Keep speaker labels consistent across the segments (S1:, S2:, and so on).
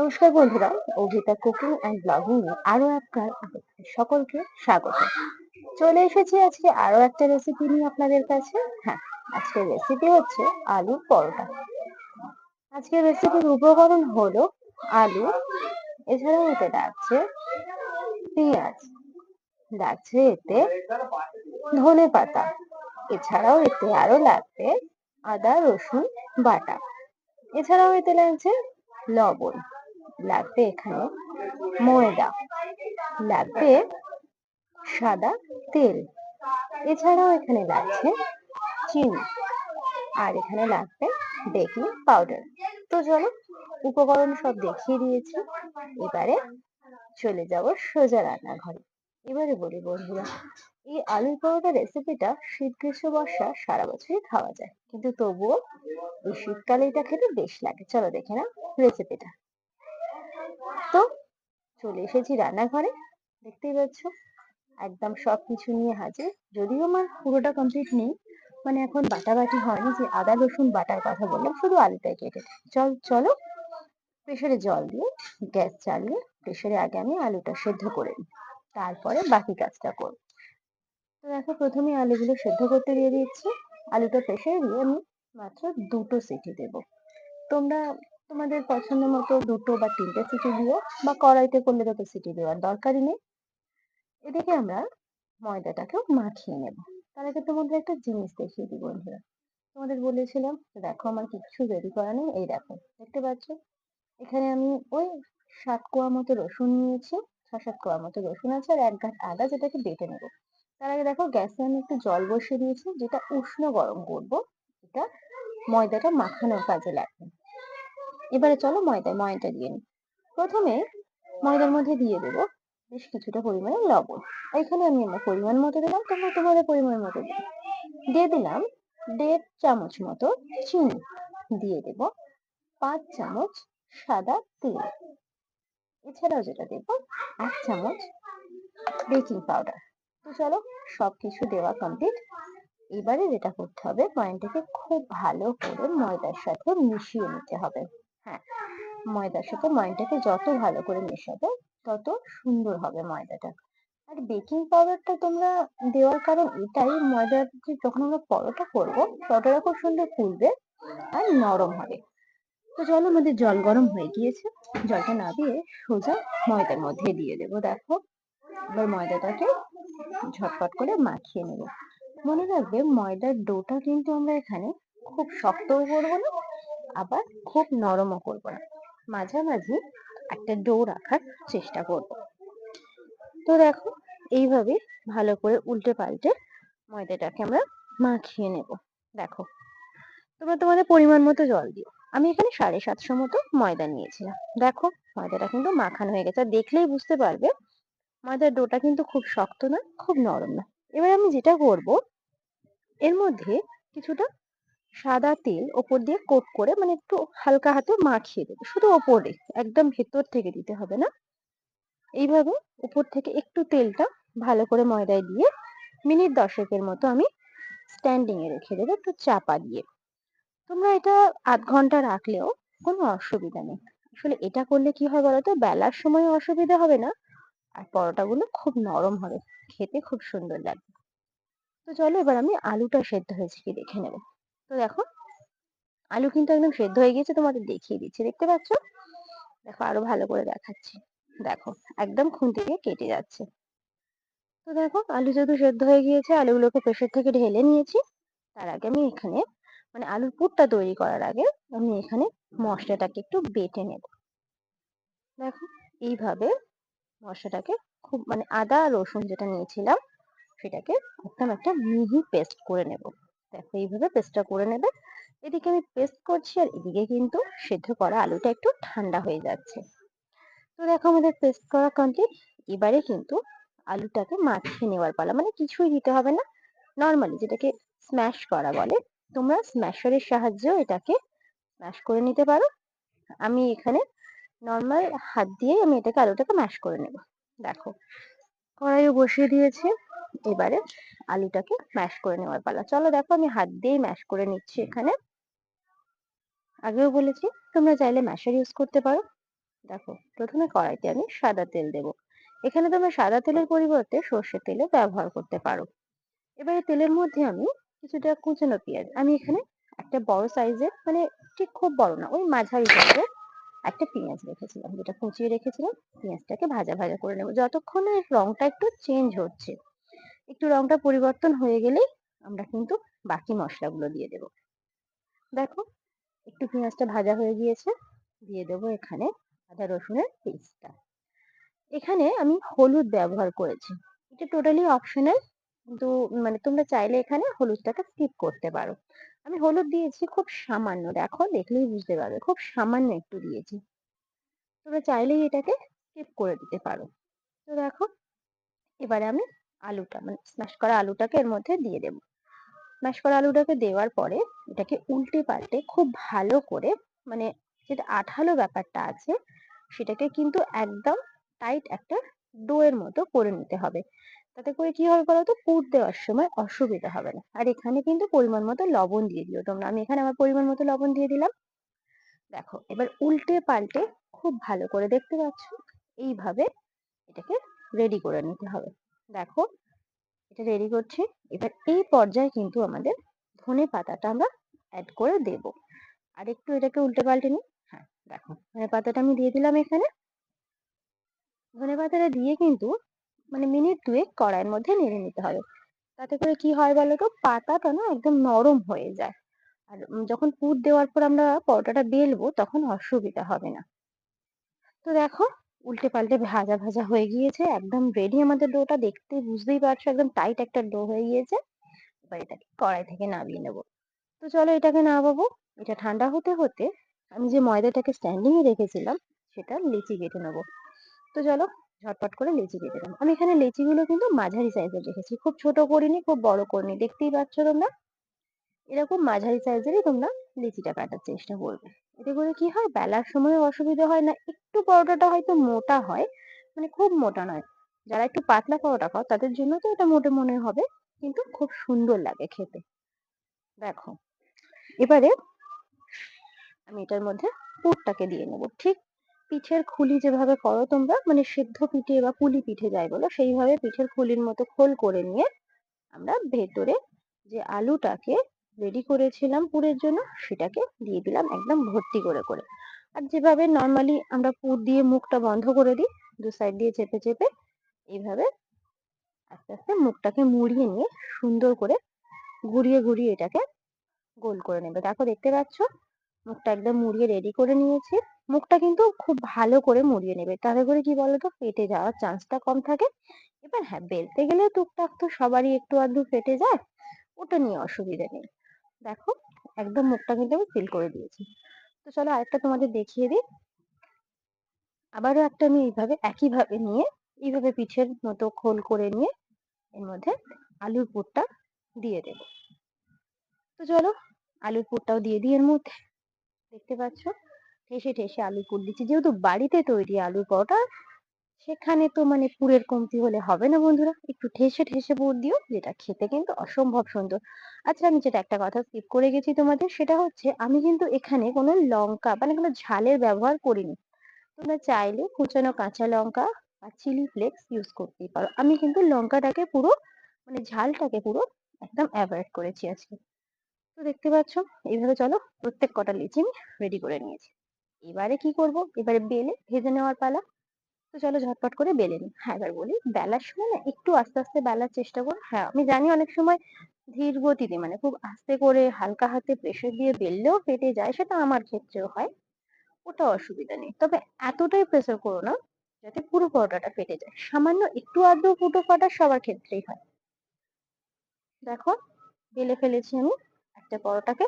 S1: নমস্কার বন্ধুরা, Abhita cooking and blogging এ আরও আপনাদের সকলকে স্বাগত। চলে এসেছি আজকে আরও একটা রেসিপি নিয়ে আপনাদের কাছে। হ্যাঁ আজকের রেসিপি হচ্ছে আলুর পরোটা। আজকের রেসিপির উপকরণ হলো আলু, এছাড়াও এতে লাগছে পেঁয়াজ, লাগছে এতে ধনে পাতা, এছাড়াও এতে আরও লাগবে আদা, রসুন, বাটা, এছাড়াও এতে লাগছে লবণ। লাগবে এখানে ময়দা, লাগবে সাদা তেল। এছাড়াও এখানে লাগছে চিনি আর এখানে লাগবে বেকিং পাউডার। তো চলো, উপকরণ সব দেখিয়ে দিয়েছি। এবারে চলে যাব সোজা রান্নাঘরে। এবারে বলি বন্ধুরা, এই আলুর পরোটা রেসিপিটা শীত গ্রীষ্ম, বর্ষা সারা বছরই খাওয়া যায়। কিন্তু তবুও এই শীতকালে এটা খেতে বেশ লাগে। চলো দেখে না রেসিপিটা তো চলে এসেছি রান্নাঘরে, দেখতেই পাচ্ছ? একদম সবকিছু নিয়ে হাজির। যদিও আমার পুরোটা কমপ্লিট নেই মানে এখন বাটাবাটি হয়নি যে আদা, রসুন, বাটার কথা বললাম, শুধু আলুটাই কেটে চল, চলো, প্রেসারে জল দিয়ে গ্যাস চালিয়ে প্রেসারে আগে আমি আলুটা সেদ্ধ করে নিই। তারপরে বাকি কাজটা করব। তো দেখো, প্রথমে আলুগুলো সেদ্ধ করতে দিয়ে দিচ্ছি। আলুটা প্রেসারে দিয়ে আমি মাত্র দুটো সিটি দেব। তোমরা তোমাদের পছন্দ মতো দুটো বা তিনটে সিটি দিও বা কড়াইতে করলে তত সিটি দেওয়ার দরকারই নেই। এদিকে আমরা ময়দাটাকেও মাখিয়ে নেব। তার আগে তোমাদের একটা জিনিস দেখিয়ে দিই বন্ধুরা। তোমাদের বলেছিলাম, দেখো আমার কিছু রেডি করা নেই, এই দেখো, দেখতে পাচ্ছ? এখানে আমি ওই সাত কোয়া মতো রসুন নিয়েছি ছ সাত কোয়া মতো রসুন আছে আর এক গাঁট আদা যেটাকে বেটে নেব। তার আগে দেখো গ্যাসে আমি একটু জল বসিয়ে দিয়েছি, যেটা উষ্ণ গরম করব, এটা ময়দাটা মাখানোর কাজে লাগবে। এবারে চলো ময়দা ময়দা দিয়ে নিই। প্রথমে ময়দার মধ্যে দিয়ে দেবো বেশ কিছুটা পরিমাণে লবণ। এখানে আমি আমার পরিমাণ মতো দিলাম, তোমরা তোমাদের পরিমাণ মতো দিও। দিয়ে দিলাম দেড় চামচ মতো চিনি। দিয়ে দেব পাঁচ চামচ সাদা তেল। এছাড়াও যেটা দেব, এক চামচ বেকিং পাউডার। তো চলো সবকিছু দেওয়া কমপ্লিট এবারে যেটা করতে হবে ময়দাটাকে খুব ভালো করে ময়দার সাথে মিশিয়ে নিতে হবে। হ্যাঁ ময়দার সাথে ময়দাটাকে যত ভালো করে মেশাবে, তত সুন্দর হবে ময়দাটা। আর বেকিং পাউডারটা তোমরা দেওয়ার কারণ এটাই ময়দা যখন আমরা পরোটা করব, পরোটাটা খুব সুন্দর ফুলবে আর নরম হবে। তো চলো আমাদের জল গরম হয়ে গিয়েছে। জলটা না দিয়ে সোজা ময়দার মধ্যে দিয়ে দেবো। দেখো, এবার ময়দাটাকে ঝটপট করে মাখিয়ে নেব। মনে রাখবে ময়দার ডোটা কিন্তু আমরা এখানে খুব শক্তও করব না আবার খুব নরমও করব না। মাঝামাঝি একটা ডো রাখার চেষ্টা করব। তো দেখো, এইভাবে ভালো করে উল্টে পাল্টে ময়দাটাকে আমরা মাখিয়ে নেব। দেখো, তোমরা তোমাদের পরিমাণ মতো জল দিও। আমি এখানে সাড়ে সাতশো মতো ময়দা নিয়েছিলাম। দেখো, ময়দাটা কিন্তু মাখানো হয়ে গেছে। দেখলেই বুঝতে পারবে, ময়দার ডোটা কিন্তু খুব শক্ত না, খুব নরম না। এবার আমি যেটা করব, এর মধ্যে কিছুটা সাদা তেল ওপর দিয়ে কোট করে মানে একটু হালকা হাতে মাখিয়ে দেবো। শুধু ওপরে একদম ভেতর থেকে দিতে হবে না। এইভাবে উপর থেকে একটু তেলটা ভালো করে ময়দায় দিয়ে মিনিট দশেকের মতো আমি স্ট্যান্ডিং এ রেখে দেবো একটু চাপা দিয়ে। তোমরা এটা আধ ঘণ্টা রাখলেও কোনো অসুবিধা নেই। আসলে এটা করলে কি হয় বলতো বেলার সময় অসুবিধা হবে না, আর পরোটাগুলো খুব নরম হবে। খেতে খুব সুন্দর লাগবে। তো চলো এবার আমি আলুটা সেদ্ধ হয়েছে কি দেখে নেব। তো দেখো, আলু কিন্তু একদম সেদ্ধ হয়ে গিয়েছে, তোমাদের দেখিয়ে দিচ্ছি। দেখতে পাচ্ছ? দেখো আরও ভালো করে দেখাচ্ছি। দেখো, একদম খুন্তি দিয়ে কেটে যাচ্ছে। তো দেখো, আলু যেহেতু সেদ্ধ হয়ে গিয়েছে, আলুগুলোকে প্রেসার থেকে ঢেলে নিয়েছি। তার আগে আমি এখানে মানে আলুর পুরটা তৈরি করার আগে আমি এখানে মশলাটাকে একটু বেটে নেব। দেখো, এইভাবে মশলাটাকে খুব মানে আদা রসুন যেটা নিয়েছিলাম, সেটাকে একদম একটা মিহি পেস্ট করে নেব। দেখো, এইভাবে পেস্টটা করে নেবে। এদিকে আমি পেস্ট করছি আর এদিকে কিন্তু সেদ্ধ করা আলুটা একটু ঠান্ডা হয়ে যাচ্ছে। তো দেখো আমাদের পেস্ট করা কমপ্লিট এবারে কিন্তু আলুটাকে মাখিয়ে নেওয়ার পালা। মানে কিছুই দিতে হবে না। নর্মালি যেটাকে স্ম্যাশ করা বলে, তোমরা স্ম্যাশারের সাহায্যেও এটাকে স্ম্যাশ করে নিতে পারো। আমি এখানে নর্মাল হাত দিয়ে আমি এটাকে আলুটাকে ম্যাশ করে নেব। দেখো, কড়াইও বসিয়ে দিয়েছি। এবারে আলুটাকে ম্যাশ করে নেওয়ার পালা। চলো দেখো আমি হাত দিয়েই ম্যাশ করে নিচ্ছি এখানে। আগেও বলেছি তোমরা চাইলে ম্যাশার ইউজ করতে পারো। দেখো প্রথমে কড়াইতে আমি সাদা তেল দেব। এখানে তোমরা সাদা তেলের পরিবর্তে সর্ষের তেলও ব্যবহার করতে পারো। এবারে তেলের মধ্যে আমি কিছুটা কুচানো পেঁয়াজ। আমি এখানে একটা বড় সাইজের মানে ঠিক খুব বড় না ওই মাঝারি সাইজের একটা পেঁয়াজ রেখেছিলাম যেটা কুচিয়ে রেখেছিলাম। পেঁয়াজটাকে ভাজা ভাজা করে নেব। যতক্ষণ না এর রংটা একটু চেঞ্জ হচ্ছে। একটু রংটা পরিবর্তন হয়ে গেলেই আমরা কিন্তু বাকি মশলাগুলো দিয়ে দেব। দেখো, একটু পেঁয়াজটা ভাজা হয়ে গিয়েছে, দিয়ে দেবো এখানে আদা রসুনের পেস্টটা। এখানে আমি হলুদ ব্যবহার করেছি। এটা টোটালি অপশনাল কিন্তু মানে তোমরা চাইলে এখানে হলুদটাকে স্কিপ করতে পারো। আমি হলুদ দিয়েছি খুব সামান্য, দেখো, দেখলেই বুঝতে পারবে, খুব সামান্য একটু দিয়েছি। তোমরা চাইলেই এটাকে স্কিপ করে দিতে পারো। তো দেখো, এবারে আমি আলুটা মানে স্ম্যাশ করা আলুটাকে এর মধ্যে দিয়ে দেব। স্ম্যাশ করা আলুটাকে দেওয়ার পরে এটাকে উল্টে পাল্টে খুব ভালো করে মানে যেটা আঠালো ব্যাপারটা আছে, সেটাকে কিন্তু একদম টাইট একটা ডো এর মতো করে নিতে হবে। তাতে করে কি হবে বলতো? পুর দেওয়ার সময় অসুবিধা হবে না। আর এখানে কিন্তু পরিমাণ মতো লবণ দিয়ে দিও তোমরা। আমি এখানে আমার পরিমাণ মতো লবণ দিয়ে দিলাম। দেখো, এবার উল্টে পাল্টে খুব ভালো করে দেখতে পাচ্ছ? এইভাবে এটাকে রেডি করে নিতে হবে। দেখো, এটা রেডি করছি। এবার এই পর্যায়ে কিন্তু আমাদের ধনে পাতাটা আমরা অ্যাড করে দেব। আর একটু এটাকে উল্টে পাল্টে নিই। হ্যাঁ দেখো, ধনে পাতাটা আমি দিয়ে দিলাম এখানে। ধনে পাতাটা দিয়ে কিন্তু মানে মিনিট দুয়েক কড়াইয়ের মধ্যে নেড়ে নিতে হবে। তাতে করে কি হয় বলতো পাতাটা না একদম নরম হয়ে যায়। আর যখন পুর দেওয়ার পর আমরা পরোটাটা বেলবো, তখন অসুবিধা হবে না। তো দেখো উল্টে পাল্টে ভাজা ভাজা হয়ে গিয়েছে, একদম রেডি আমাদের ডোটা। দেখতে বুঝতেই পারছ, একদম টাইট একটা ডো হয়ে গিয়েছে। এবার এটাকে কড়াই থেকে নামিয়ে নেব। তো চলো এটাকে নামাবো। এটা ঠান্ডা হতে হতে আমি যে ময়দাটাকে স্ট্যান্ডিং এ রেখেছিলাম, সেটা লিচি কেটে নেব। তো চলো ঝটপট করে লেচি কেটে নেব। আমি এখানে লেচিগুলো কিন্তু মাঝারি সাইজের রেখেছি। খুব ছোট করিনি, খুব বড় করিনি। দেখতেই পাচ্ছ তোমরা? এরকম মাঝারি সাইজেরই তোমরা লিচিটা কাটার চেষ্টা করবে। এতে করে কি হয়? বেলার সময় অসুবিধা হয় না একটু পরোটাটা হয়তো মোটা হয় মানে খুব মোটা নয়। যারা একটু পাতলা পরোটা খাও, তাদের জন্য তো এটা মোটে মনে হবে, কিন্তু খুব সুন্দর লাগে খেতে। দেখো, এবারে আমি এটার মধ্যে পুরটাকে দিয়ে নেব। ঠিক পিঠের খুলি যেভাবে করো তোমরা মানে সিদ্ধ পিঠে বা পুলি পিঠে যাই বলো, সেইভাবে পিঠের খুলির মতো খোল করে নিয়ে আমরা ভেতরে যে আলুটাকে রেডি করেছিলাম পুরের জন্য, সেটাকে দিয়ে দিলাম একদম ভর্তি করে করে। আর যেভাবে নর্মালি আমরা পুর দিয়ে মুখটা বন্ধ করে দিই, দু সাইড দিয়ে চেপে চেপে, এইভাবে আস্তে আস্তে মুখটাকে মুড়িয়ে নিয়ে সুন্দর করে ঘুরিয়ে ঘুরিয়ে এটাকে গোল করে নেবে। দেখো, দেখতে পাচ্ছ? মুখটা একদম মুড়িয়ে রেডি করে নিয়েছি। মুখটা কিন্তু খুব ভালো করে মুড়িয়ে নেবে। তাতে করে কি বলতো? ফেটে যাওয়ার চান্সটা কম থাকে। এবার হ্যাঁ বেলতে গেলে টুকটাক তো সবারই একটু আধটু ফেটে যায়, ওটা নিয়ে অসুবিধা নেই। দেখো, একদম মুখটা কিন্তু আমি ফিল করে দিয়েছি। তো চলো আরেকটা তোমাদের দেখিয়ে দিই। আবারও একটা আমি এইভাবে, একইভাবে নিয়ে, এইভাবে পিঠের মতো খোল করে নিয়ে, এর মধ্যে আলুর পুরটা দিয়ে দেব। তো চলো, আলুর পুরটাও দিয়ে দিই এর মধ্যে। দেখতে পাচ্ছ? ঠেসে ঠেসে আলুর পুর দিচ্ছি। যেহেতু বাড়িতে তৈরি আলুর পরোটা সেখানে তো মানে পুরের কমতি হলে হবে না বন্ধুরা। একটু ঠেসে ঠেসে পুর দিও, যেটা খেতে কিন্তু অসম্ভব সুন্দর। আচ্ছা আমি যেটা একটা কথা স্কিপ করে গেছি তোমাদের, সেটা হচ্ছে আমি কিন্তু এখানে কোনো লঙ্কা মানে কোনো ঝালের ব্যবহার করিনি। তোমরা চাইলে কুচানো কাঁচা লঙ্কা বা চিলি ফ্লেক্স ইউজ করতেই পারো। আমি কিন্তু লঙ্কাটাকে পুরো মানে ঝালটাকে পুরো একদম অ্যাভয়েড করেছি আজকে। তো দেখতে পাচ্ছ, এইভাবে চলো প্রত্যেক কটা লিচি আমি রেডি করে নিয়েছি। এবারে কি করব? এবারে বেলে ভেজে নেওয়ার পালা। তো চলো ঝটপট করে বেলে নিই হ্যাঁ এবার বলি, বেলার সময় না একটু আস্তে আস্তে বেলার চেষ্টা করো। হ্যাঁ আমি জানি অনেক সময় ধীর গতিতে মানে খুব আস্তে করে হালকা হাতে প্রেসার দিয়ে বেললেও ফেটে যায়, সেটা আমার ক্ষেত্রেও হয়। ওটা অসুবিধা নেই। তবে এতটাই প্রেসার করো না যাতে পুরো পরোটাটা ফেটে যায়। সামান্য একটু আধটু ফুটো ফাটা সবার ক্ষেত্রেই হয়। দেখো, বেলে ফেলেছি আমি একটা পরোটাকে,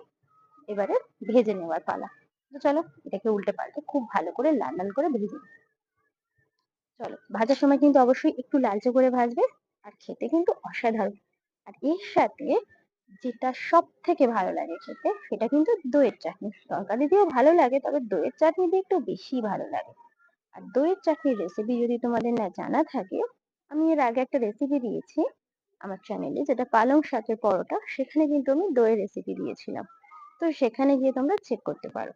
S1: এবারে ভেজে নেওয়ার পালা। তো চলো, এটাকে উল্টে পাল্টে খুব ভালো করে লাল লাল করে ভেজে চলো, ভাজার সময় কিন্তু অবশ্যই একটু লালচে করে ভাজবে, আর খেতে কিন্তু অসাধারণ। আর এর সাথে যেটা সব থেকে ভালো লাগে খেতে, সেটা কিন্তু দইয়ের চাটনি। তরকারি দিয়েও ভালো লাগে, তবে দইয়ের চাটনি দিয়ে একটু বেশি ভালো লাগে। আর দইয়ের চাটনির রেসিপি যদি তোমাদের না জানা থাকে, আমি এর আগে একটা রেসিপি দিয়েছি আমার চ্যানেলে যেটা পালং শাকের পরোটা, সেখানে কিন্তু আমি দইয়ের রেসিপি দিয়েছিলাম। তো সেখানে গিয়ে তোমরা চেক করতে পারো।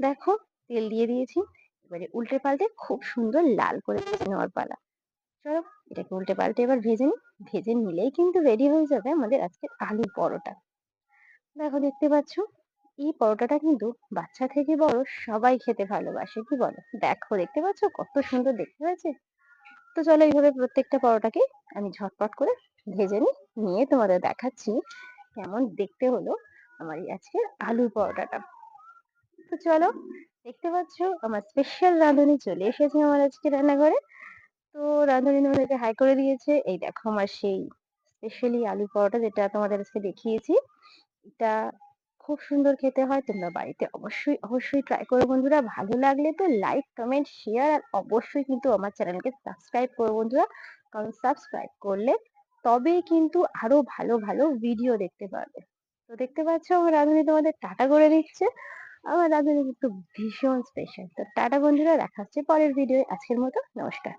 S1: দেখো, তেল দিয়ে দিয়েছি। এবারে উল্টে পাল্টে খুব সুন্দর লাল করে ভেজে নেওয়ার পালা। চলো এটাকে উল্টে পাল্টে এবার ভেজে নিই। ভেজে নিলেই কিন্তু রেডি হয়ে যাবে আমাদের আজকে আলু পরোটা। দেখো, দেখতে পাচ্ছ? এই পরোটাটা কিন্তু বাচ্চা থেকে বড় সবাই খেতে ভালোবাসে, কি বলো? দেখো, দেখতে পাচ্ছ? কত সুন্দর দেখতে হয়েছে। তো চলো এইভাবে প্রত্যেকটা পরোটাকে আমি ঝটপট করে ভেজে নিই। নিয়ে তোমাদের দেখাচ্ছি কেমন দেখতে হলো আমার এই আজকে আলুর পরোটাটা। তো চলো দেখতে পাচ্ছ, আমার স্পেশাল রাঁধুনি চলে এসেছে আমার আজকে রান্নাঘরে। তো রাঁধুনি তোমাদেরকে হাই করে দিয়েছে। এই দেখো আমার সেই স্পেশালি আলু পরোটা যেটা তোমাদের আজকে দেখিয়েছি। এটা খুব সুন্দর খেতে হয়, তোমরা বাড়িতে অবশ্যই অবশ্যই ট্রাই করো বন্ধুরা। ভালো লাগলে তো লাইক কমেন্ট শেয়ার আর অবশ্যই কিন্তু আমার চ্যানেলকে সাবস্ক্রাইব করো বন্ধুরা। কারণ সাবস্ক্রাইব করলে তবেই কিন্তু আরও ভালো ভালো ভিডিও দেখতে পারবে। তো দেখতে পাচ্ছ আমার রাঁধুনি তোমাদের টাটা করে দিচ্ছে। আমার রাঁধুনি কিন্তু ভীষণ স্পেশাল তো টাটা বন্ধুরা, দেখা হচ্ছে পরের ভিডিও আজকের মতো, নমস্কার।